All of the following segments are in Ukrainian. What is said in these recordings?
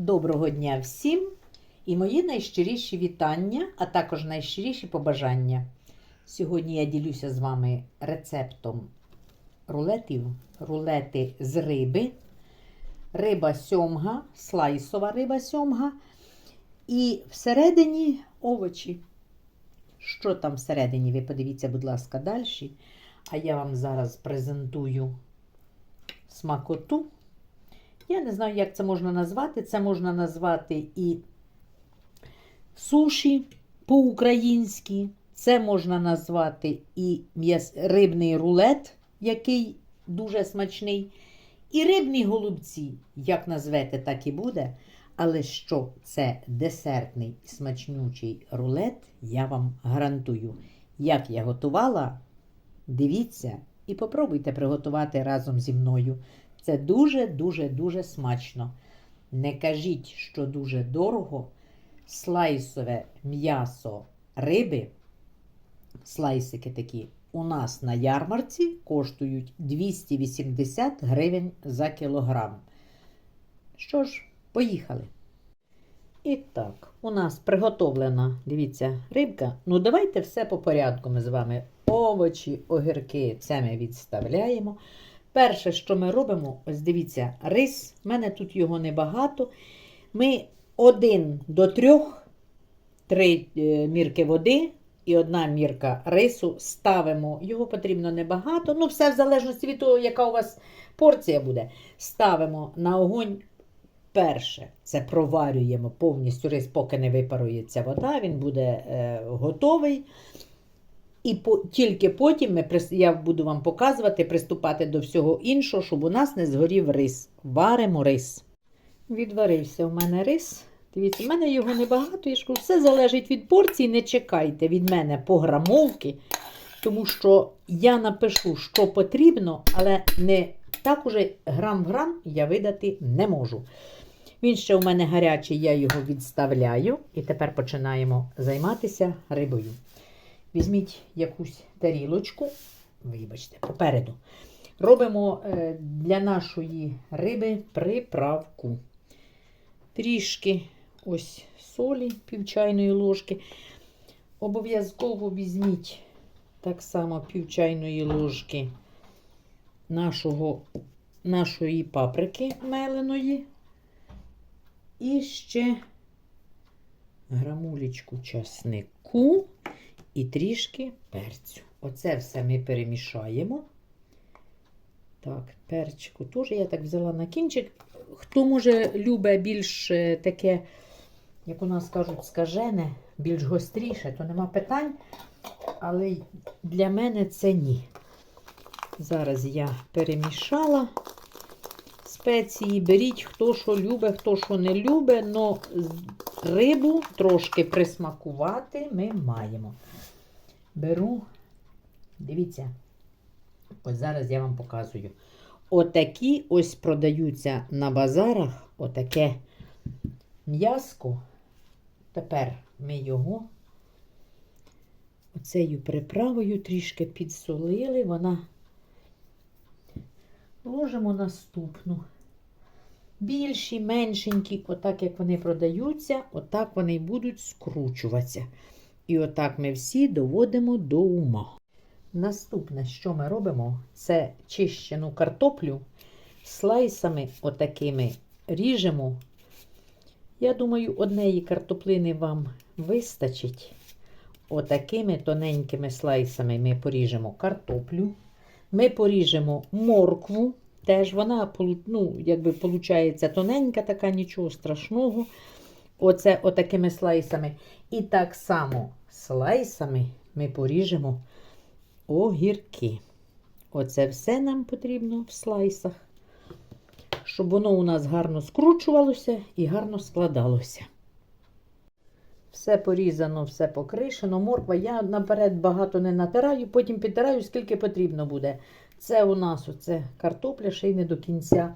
Доброго дня всім і мої найщиріші вітання, а також найщиріші побажання. Сьогодні я ділюся з вами рецептом рулетів, рулети з риби, риба сьомга, слайсова риба сьомга і всередині овочі. Що там всередині, ви подивіться, будь ласка, далі. А я вам зараз презентую смакоту. Я не знаю, як це можна назвати. Це можна назвати і суші по-українськи. Це можна назвати і рибний рулет, який дуже смачний. І рибні голубці, як назвете, так і буде. Але що це десертний смачнючий рулет, я вам гарантую. Як я готувала, дивіться і попробуйте приготувати разом зі мною. Це дуже-дуже-дуже смачно. Не кажіть, що дуже дорого. Слайсове м'ясо риби, слайсики такі, у нас на ярмарці коштують 280 гривень за кілограм. Що ж, поїхали. І так, у нас приготовлена, дивіться, рибка. Ну, давайте все по порядку ми з вами. Овочі, огірки, це ми відставляємо. Перше, що ми робимо, ось дивіться, рис, в мене тут його небагато. Ми один до трьох, три е, мірки води і одна мірка рису ставимо. Його потрібно небагато. Ну, все в залежності від того, яка у вас порція буде. Ставимо на огонь. Перше, це проварюємо повністю рис, поки не випарується вода, він буде е, готовий. І по, тільки потім ми, я буду вам показувати, приступати до всього іншого, щоб у нас не згорів рис. Варимо рис. Відварився у мене рис. Дивіться, в мене його небагато, я ж все залежить від порції. Не чекайте від мене по грамовки, тому що я напишу, що потрібно, але не так уже грам в грам я видати не можу. Він ще у мене гарячий, я його відставляю. І тепер починаємо займатися рибою. Візьміть якусь тарілочку, вибачте, попереду. Робимо е, для нашої риби приправку. Трішки ось солі, пів чайної ложки. Обов'язково візьміть так само пів чайної ложки нашого, нашої паприки меленої. І ще грамулечку часнику і трішки перцю. Оце все ми перемішаємо. Так, перчику теж я так взяла на кінчик. Хто може любить більш е, таке, як у нас кажуть, скажене, більш гостріше, то нема питань. Але для мене це ні. Зараз я перемішала спеції. Беріть, хто що любить, хто що не любить, але рибу трошки присмакувати ми маємо. Беру, дивіться, ось зараз я вам показую. Отакі ось продаються на базарах, отаке м'яско. Тепер ми його оцею приправою трішки підсолили. Вона ложимо наступну. Більші, меншенькі, отак як вони продаються, отак вони й будуть скручуватися. І отак ми всі доводимо до ума. Наступне, що ми робимо, це чищену картоплю слайсами отакими ріжемо. Я думаю, однієї картоплини вам вистачить. Отакими тоненькими слайсами ми поріжемо картоплю. Ми поріжемо моркву. Теж вона ну, якби, виходить тоненька, така нічого страшного. Оце отакими слайсами. І так само слайсами ми поріжемо огірки. Оце все нам потрібно в слайсах, щоб воно у нас гарно скручувалося і гарно складалося. Все порізано, все покришено. Морква я наперед багато не натираю, потім підтираю, скільки потрібно буде. Це у нас оце картопля, ще й не до кінця.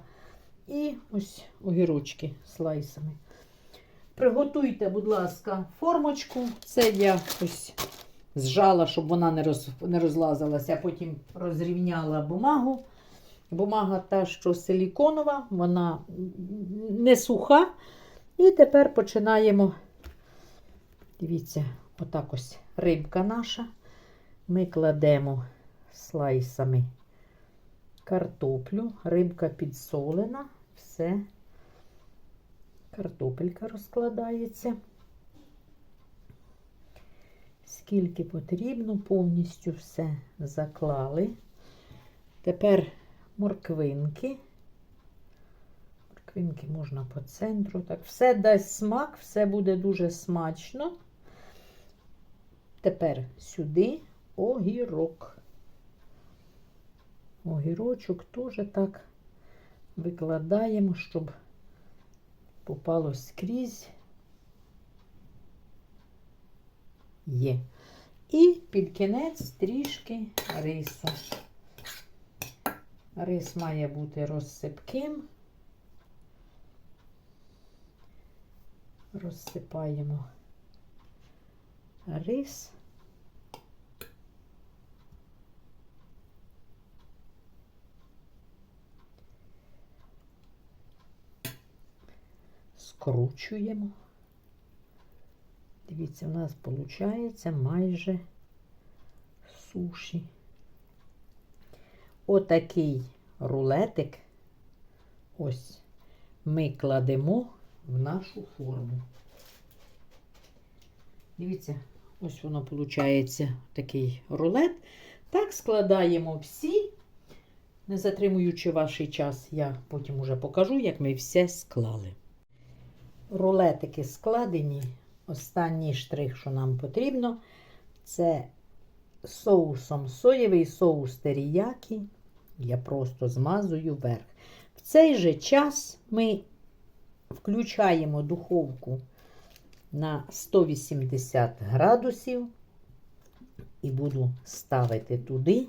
І ось огірочки слайсами. Приготуйте, будь ласка, формочку. Це я ось зжала, щоб вона не, роз, не розлазилася, потім розрівняла бумагу. Бумага та, що силіконова, вона не суха, І тепер починаємо. Дивіться, отак ось рибка наша. Ми кладемо слайсами картоплю, рибка підсолена, все. Картопелька розкладається. Скільки потрібно, повністю все заклали. Тепер морквинки. Морквинки можна по центру. Так, все дасть смак, все буде дуже смачно. Тепер сюди огірок. Огірочок теж так викладаємо, щоб попало скрізь. Є. І під кінець трішки рису. Рис має бути розсипким. Розсипаємо рис. Скручуємо. Дивіться, у нас виходить майже суші. Отакий рулетик ось ми кладемо в нашу форму. Дивіться, ось воно виходить такий рулет. Так складаємо всі, не затримуючи ваш час, я потім уже покажу, як ми все склали. Рулетики складені. Останній штрих, що нам потрібно, це соусом соєвий соус теріякі. Я просто змазую верх. В цей же час ми включаємо духовку на 180 градусів і буду ставити туди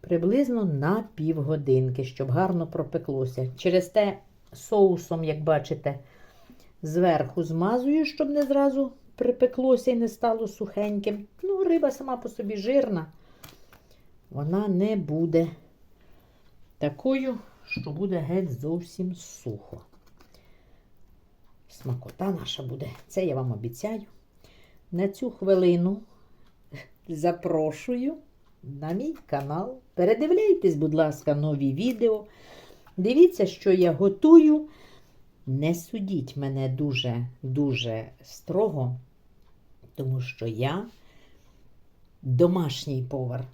приблизно на півгодинки, щоб гарно пропеклося. Через те соусом, як бачите, зверху змазую, щоб не зразу припеклося і не стало сухеньким. Ну, риба сама по собі жирна, вона не буде такою, що буде геть зовсім сухо. Смакота наша буде. Це я вам обіцяю. На цю хвилину запрошую на мій канал. Передивляйтесь, будь ласка, нові відео. Дивіться, що я готую. Не судіть мене дуже-дуже строго, тому що я домашній повар.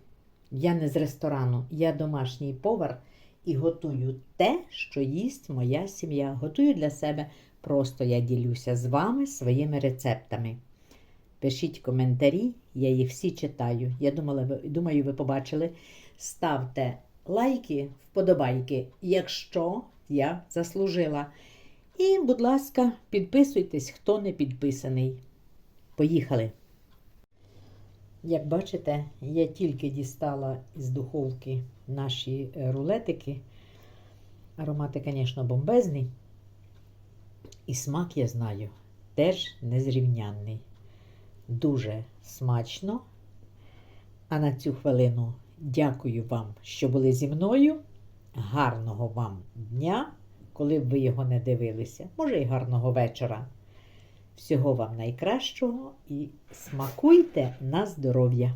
Я не з ресторану, я домашній повар і готую те, що їсть моя сім'я. Готую для себе. Просто я ділюся з вами своїми рецептами. Пишіть коментарі, я їх всі читаю. Я думала, ви, думаю, ви побачили. Ставте лайки, вподобайки, якщо я заслужила. І, будь ласка, підписуйтесь, хто не підписаний. Поїхали! Як бачите, я тільки дістала із духовки наші е, рулетики. Аромати, звісно, бомбезний. І смак, я знаю, теж незрівнянний. Дуже смачно. А на цю хвилину дякую вам, що були зі мною. Гарного вам дня, коли б ви його не дивилися. Може, і гарного вечора. Всього вам найкращого і смакуйте на здоров'я!